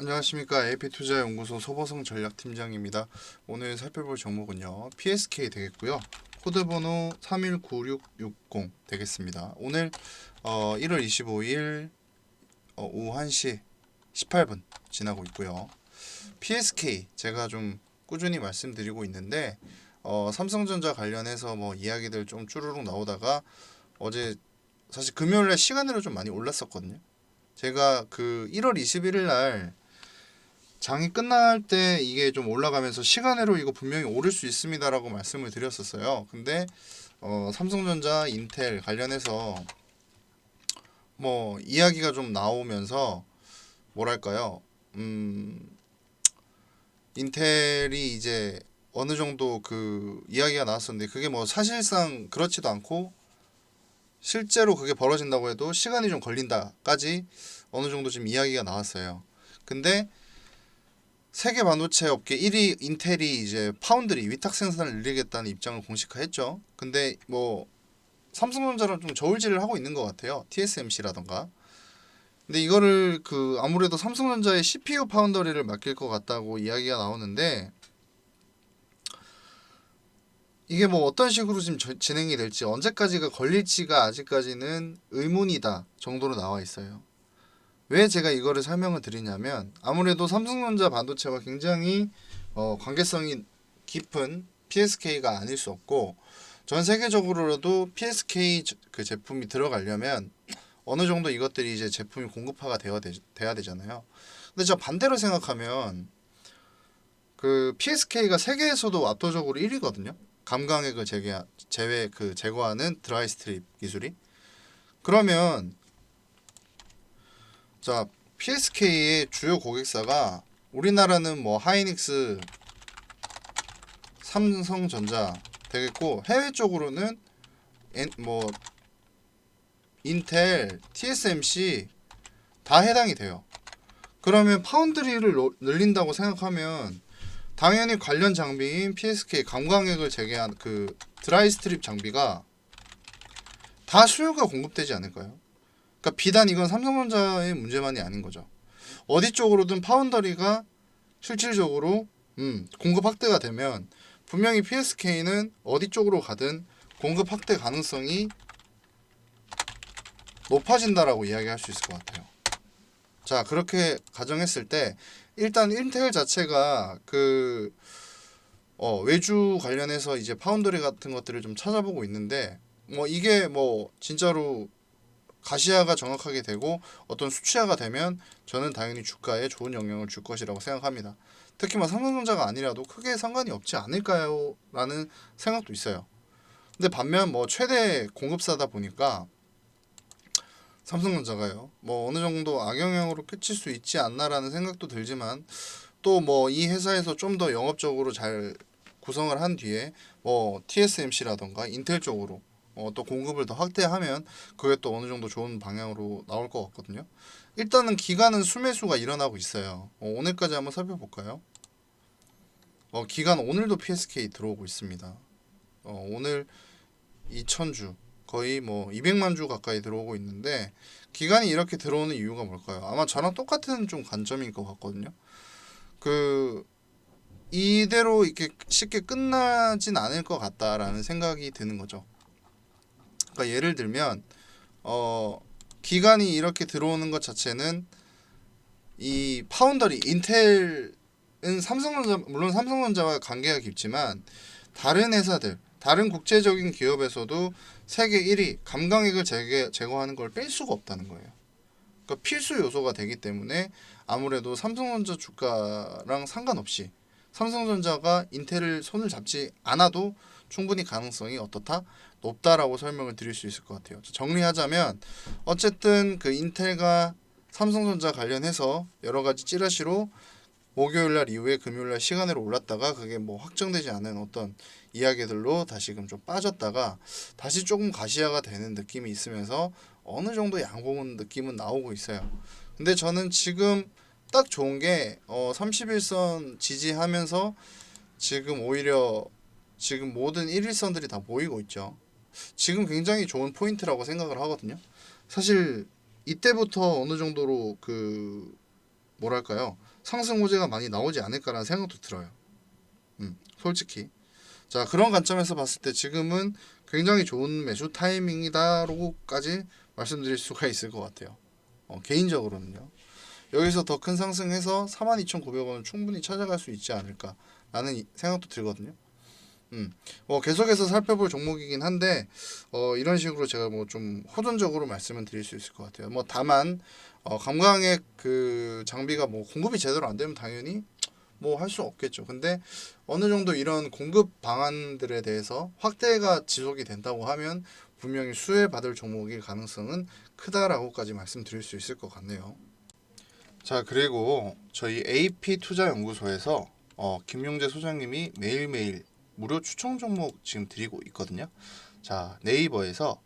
안녕하십니까 AP투자연구소 소보성 전략팀장입니다. 오늘 살펴볼 종목은요 PSK 되겠고요. 코드번호 319660 되겠습니다. 오늘 어, 1월 25일 어, 오후 1시 18분 지나고 있고요. PSK 제가 좀 꾸준히 말씀드리고 있는데 어, 삼성전자 관련해서 뭐 이야기들 좀 쭈루룩 나오다가 어제 사실 금요일날 시간으로 좀 많이 올랐었거든요. 제가 그 1월 21일 날 장이 끝날 때 이게 좀 올라가면서 시간으로 이거 분명히 오를 수 있습니다라고 말씀을 드렸었어요. 근데 어, 삼성전자, 인텔 관련해서 뭐 이야기가 좀 나오면서 뭐랄까요? 음, 인텔이 이제 어느 정도 그 이야기가 나왔었는데 그게 뭐 사실상 그렇지도 않고 실제로 그게 벌어진다고 해도 시간이 좀 걸린다까지 어느 정도 지금 이야기가 나왔어요. 근데 세계 반도체 업계 1위 인텔이 이제 파운드리 위탁 생산을 늘리겠다는 입장을 공식화했죠. 근데 뭐 삼성전자랑 좀 저울질을 하고 있는 것 같아요. TSMC라던가. 근데 이거를 그 아무래도 삼성전자의 CPU 파운더리를 맡길 것 같다고 이야기가 나오는데 이게 뭐 어떤 식으로 지금 저- 진행이 될지 언제까지가 걸릴지가 아직까지는 의문이다 정도로 나와 있어요. 왜 제가 이거를 설명을 드리냐면 아무래도 삼성전자 반도체와 굉장히 어, 관계성이 깊은 PSK가 아닐 수 없고 전 세계적으로도 PSK 저- 그 제품이 들어가려면 어느 정도 이것들이 이제 제품이 공급화가 되어야, 되, 돼야 되잖아요. 근데 저 반대로 생각하면 그 PSK가 세계에서도 압도적으로 1위거든요. 감광액을 제외 제외 그 제거하는 드라이 스트립 기술이 그러면 자 PSK의 주요 고객사가 우리나라는 뭐 하이닉스, 삼성전자 되겠고 해외 쪽으로는 엔- 뭐 인텔, TSMC 다 해당이 돼요. 그러면 파운드리를 노- 늘린다고 생각하면 당연히 관련 장비인 PSK 감광액을 제외한 그 드라이 스트립 장비가 다 수요가 공급되지 않을까요? 그러니까 비단 이건 삼성전자의 문제만이 아닌 거죠. 어디 쪽으로든 파운더리가 실질적으로 음, 공급 확대가 되면 분명히 PSK는 어디 쪽으로 가든 공급 확대 가능성이 높아진다라고 이야기할 수 있을 것 같아요. 자 그렇게 가정했을 때 일단 인텔 자체가 그 어, 외주 관련해서 이제 파운더리 같은 것들을 좀 찾아보고 있는데 뭐 이게 뭐 진짜로 가시화가 정확하게 되고 어떤 수치화가 되면 저는 당연히 주가에 좋은 영향을 줄 것이라고 생각합니다. 특히 뭐 삼성전자가 아니라도 크게 상관이 없지 않을까요? 라는 생각도 있어요. 근데 반면 뭐 최대 공급사다 보니까 삼성전자가요. 뭐 어느 정도 악영향으로 끼칠 수 있지 않나라는 생각도 들지만 또 뭐 이 회사에서 좀 더 영업적으로 잘 구성을 한 뒤에 뭐 TSMC라던가 인텔 쪽으로 어, 또 공급을 더 확대하면 그게 또 어느 정도 좋은 방향으로 나올 것 같거든요. 일단은 기간은 수매수가 일어나고 있어요. 어, 오늘까지 한번 살펴볼까요? 어, 기간 오늘도 PSK 들어오고 있습니다. 어, 오늘 2,000주 거의 뭐 200만 주 가까이 들어오고 있는데 기간이 이렇게 들어오는 이유가 뭘까요? 아마 저랑 똑같은 좀 관점일 것 같거든요. 그 이대로 이렇게 쉽게 끝나진 않을 것 같다라는 생각이 드는 거죠. 그러니까 예를 들면 어 기간이 이렇게 들어오는 것 자체는 이 파운더리 인텔은 삼성전자 물론 삼성전자와 관계가 깊지만 다른 회사들 다른 국제적인 기업에서도 세계 1위 감광액을 제거, 제거하는 걸 뺄 수가 없다는 거예요. 그러니까 필수 요소가 되기 때문에 아무래도 삼성전자 주가랑 상관없이 삼성전자가 인텔을 손을 잡지 않아도 충분히 가능성이 어떻다 높다라고 설명을 드릴 수 있을 것 같아요. 정리하자면 어쨌든 그 인텔과 삼성전자 관련해서 여러 가지 찌라시로 목요일 날 이후에 금요일 날 시간으로 올랐다가 그게 뭐 확정되지 않은 어떤 이야기들로 다시금 좀 빠졌다가 다시 조금 가시화가 되는 느낌이 있으면서 어느 정도 양봉은 느낌은 나오고 있어요. 근데 저는 지금 딱 좋은 게 어, 31선 지지하면서 지금 오히려 지금 모든 1일선들이 다 모이고 있죠. 지금 굉장히 좋은 포인트라고 생각을 하거든요. 사실 이때부터 어느 정도로 그 뭐랄까요 상승 호재가 많이 나오지 않을까라는 생각도 들어요. 음, 솔직히 자 그런 관점에서 봤을 때 지금은 굉장히 좋은 매수 타이밍이다라고까지 말씀드릴 수가 있을 것 같아요. 어, 개인적으로는요. 여기서 더 큰 상승해서 42,900원은 충분히 찾아갈 수 있지 않을까라는 이- 생각도 들거든요. 음, 뭐 계속해서 살펴볼 종목이긴 한데 어, 이런 식으로 제가 뭐 좀 호전적으로 말씀을 드릴 수 있을 것 같아요. 뭐 다만 어, 감광의 그 장비가 뭐 공급이 제대로 안 되면 당연히 뭐 할 수 없겠죠. 근데 어느 정도 이런 공급 방안들에 대해서 확대가 지속이 된다고 하면 분명히 수혜 받을 종목일 가능성은 크다라고까지 말씀드릴 수 있을 것 같네요. 자 그리고 저희 AP 투자 연구소에서 어, 김용재 소장님이 매일매일 무료 추천 종목 지금 드리고 있거든요. 자 네이버에서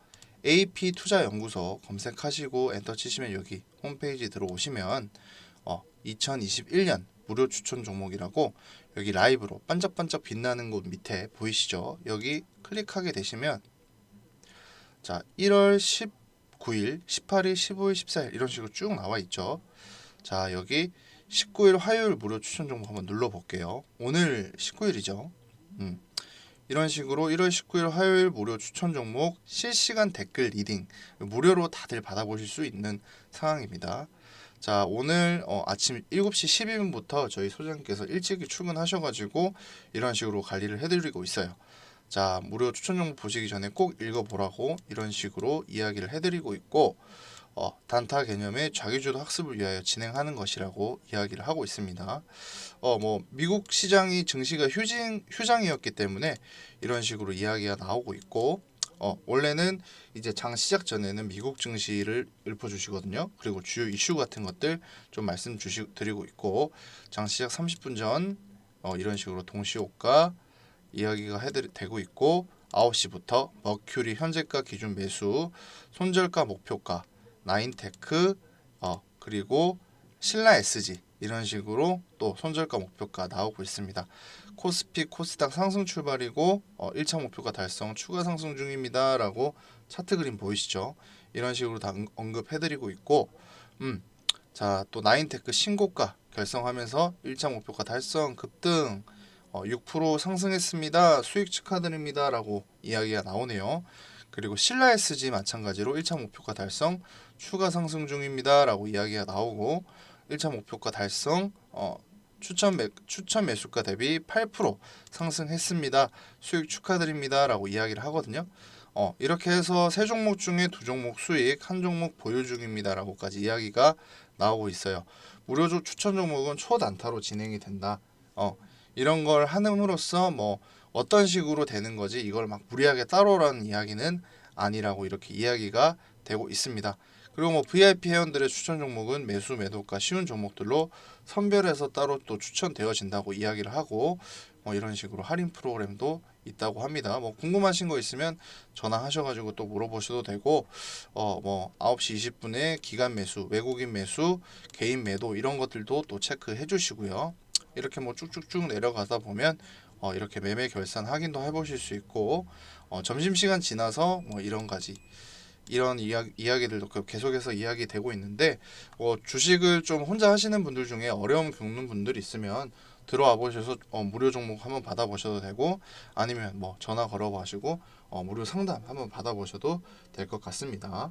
AP 투자 연구소 검색하시고 엔터 치시면 여기 홈페이지 들어오시면 어, 2021년 무료 추천 종목이라고 여기 라이브로 반짝반짝 빛나는 곳 밑에 보이시죠? 여기 클릭하게 되시면 자 1월 19일, 18일, 15일, 14일 이런 식으로 쭉 나와 있죠. 자 여기 19일 화요일 무료 추천 종목 한번 눌러 볼게요. 오늘 19일이죠. 음. 이런 식으로 1월 19일 화요일 무료 추천 종목 실시간 댓글 리딩 무료로 다들 받아보실 수 있는 상황입니다. 자 오늘 어, 아침 7시 12분부터 저희 소장님께서 일찍이 출근하셔가지고 이런 식으로 관리를 해드리고 있어요. 자 무료 추천 종목 보시기 전에 꼭 읽어보라고 이런 식으로 이야기를 해드리고 있고 어, 단타 개념의 자기주도 학습을 위하여 진행하는 것이라고 이야기를 하고 있습니다. 어, 뭐 미국 시장이 증시가 휴장 휴장이었기 때문에 이런 식으로 이야기가 나오고 있고 어, 원래는 이제 장 시작 전에는 미국 증시를 읊어주시거든요. 그리고 주요 이슈 같은 것들 좀 말씀 주시 드리고 있고 장 시작 30분 전 어, 이런 식으로 동시호가 이야기가 해드 되고 있고 9시부터 머큐리 현재가 기준 매수 손절가 목표가 나인테크 어 그리고 신라 SG 이런 식으로 또 손절가 목표가 나오고 있습니다. 코스피 코스닥 상승 출발이고 어, 1차 목표가 달성 추가 상승 중입니다 라고 차트 그림 보이시죠? 이런 식으로 다 응- 언급해 드리고 있고 음, 자또 나인테크 신고가 결성하면서 1차 목표가 달성 급등 어, 6% 상승했습니다. 수익 축하드립니다 라고 이야기가 나오네요. 그리고 신라 SG 마찬가지로 1차 목표가 달성 추가 상승 중입니다 라고 이야기가 나오고 1차 목표가 달성 어, 추천 매 추천 매수가 대비 8% 상승했습니다. 수익 축하드립니다 라고 이야기를 하거든요. 어, 이렇게 해서 세 종목 중에 두 종목 수익, 한 종목 보유 중입니다 라고까지 이야기가 나오고 있어요. 무료 조- 추천 종목은 초단타로 진행이 된다. 어, 이런 걸 함으로써 뭐 어떤 식으로 되는 거지 이걸 막 무리하게 따로라는 이야기는 아니라고 이렇게 이야기가 되고 있습니다. 그리고 뭐 VIP 회원들의 추천 종목은 매수 매도가 쉬운 종목들로 선별해서 따로 또 추천되어진다고 이야기를 하고 뭐 이런 식으로 할인 프로그램도 있다고 합니다. 뭐 궁금하신 거 있으면 전화하셔가지고 또 물어보셔도 되고 어 뭐 9시 20분에 기간 매수, 외국인 매수, 개인 매도 이런 것들도 또 체크해 주시고요. 이렇게 뭐 쭉쭉쭉 내려가다 보면 어 이렇게 매매 결산 확인도 해보실 수 있고 어 점심 시간 지나서 뭐 이런 가지 이런 이야기, 이야기들도 그 계속해서 이야기되고 있는데 어, 주식을 좀 혼자 하시는 분들 중에 어려움 겪는 분들 있으면 들어와 보셔서 어, 무료 종목 한번 받아보셔도 되고 아니면 뭐 전화 걸어 보시고 어, 무료 상담 한번 받아보셔도 될 것 같습니다.